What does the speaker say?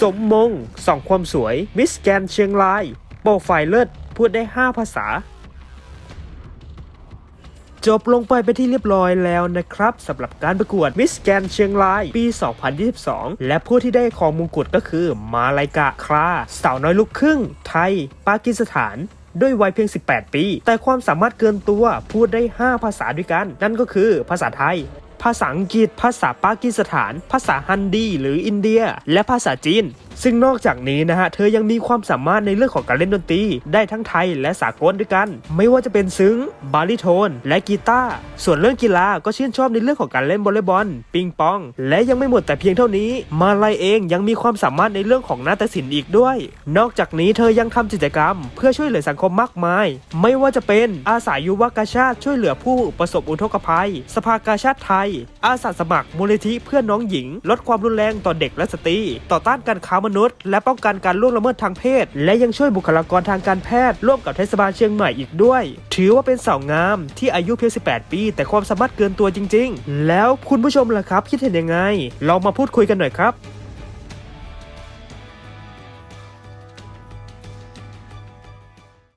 สมมงส่องความสวย มิสแกนเชียงราย โปรไฟล์เลิศ พูดได้ 5 ภาษา จบลงไปเป็นที่เรียบร้อยแล้วนะครับสำหรับการประกวดมิสแกนเชียงรายปี 2022 และผู้ที่ได้ของมงกุฎก็คือ มาลายกะคราสาวน้อยลูกครึ่ง ไทย ปากีสถานด้วยวัยเพียง 18 ปี แต่ความสามารถเกินตัวพูดได้ 5 ภาษาด้วยกัน นั่นก็คือภาษาไทย ภาษาอังกฤษ ภาษาปากีสถาน ภาษาฮันดี หรืออินเดีย และภาษาจีน ซึ่งนอกจากนี้นะฮะเธอยังมีความสามารถในเรื่องของการเล่นดนตรี ได้ทั้งไทยและสากลด้วยกัน ไม่ว่าจะเป็นซึ้ง บาริโทน และกีตาร์ส่วนเรื่องกีฬาก็ชื่นชอบในเรื่องของการเล่นวอลเลย์บอล ปิงปอง และยังไม่หมดแต่เพียงเท่านี้ มาลายเองยังมีความสามารถในเรื่องของนาฏศิลป์อีกด้วย นอกจากนี้เธอยังทำกิจกรรม เพื่อช่วยเหลือสังคมมากมาย ไม่ว่าจะเป็นอาสายุวกาชาติช่วยเหลือผู้ประสบอุทกภัย สภากาชาติไทย อาสาสมัครมูลนิธิเพื่อนน้องหญิง ลดความรุนแรงต่อเด็กและสตรี ต่อต้านการค้ามนุษย์ และป้องกันการล่วงละเมิดทางเพศ และยังช่วยบุคลากรทางการแพทย์ ร่วมกับเทศบาลเชียงใหม่อีกด้วย ถือว่าเป็นสาวงามที่อายุเพียง 18 ปี แต่ความสามารถเกินตัวจริง ๆ แล้วคุณผู้ชมล่ะครับ คิดเห็นยังไงลองมาพูดคุยกันหน่อยครับ